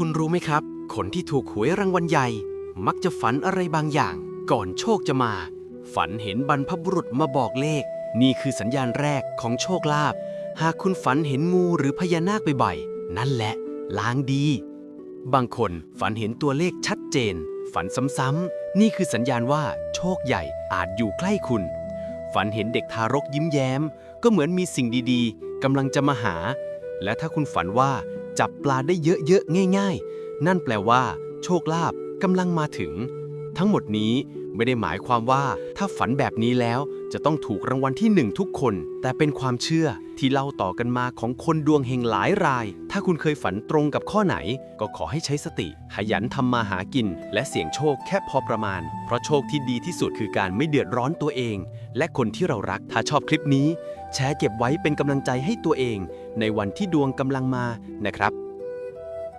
คุณรู้ไหมครับ คนที่ถูกหวยรางวัลใหญ่ มักจะฝันอะไรบางอย่าง ก่อนโชคจะมา ฝันเห็นบรรพบุรุษมาบอกเลข นี่คือสัญญาณแรกของโชคลาภหากคุณฝันเห็นงูหรือพญานาคบ่อยๆนั่นแหละลางดี บางคนฝันเห็นตัวเลขชัดเจน ฝันซ้ำๆนี่คือสัญญาณว่าโชคใหญ่อาจอยู่ใกล้คุณ ฝันเห็นเด็กทารกยิ้มแย้ม ก็เหมือนมีสิ่งดีๆกำลังจะมาหา และถ้าคุณฝันว่า จับปลาได้เยอะๆง่าย ๆ นั่นแปลว่า โชคลาภกำลังมาถึง ทั้งหมดนี้ไม่ได้หมายความว่าถ้าฝันแบบนี้แล้วจะต้องถูกรางวัลที่หนึ่งทุกคน แต่เป็นความเชื่อที่เล่าต่อกันมาของคนดวงเฮงหลายราย ถ้าคุณเคยฝันตรงกับข้อไหน ก็ขอให้ใช้สติขยันทำมาหากิน และเสี่ยงโชคแค่พอประมาณ เพราะโชคที่ดีที่สุดคือการไม่เดือดร้อนตัวเอง และคนที่เรารัก ถ้าชอบคลิปนี้ แชร์เก็บไว้เป็นกำลังใจให้ตัวเอง ในวันที่ดวงกำลังมานะครับ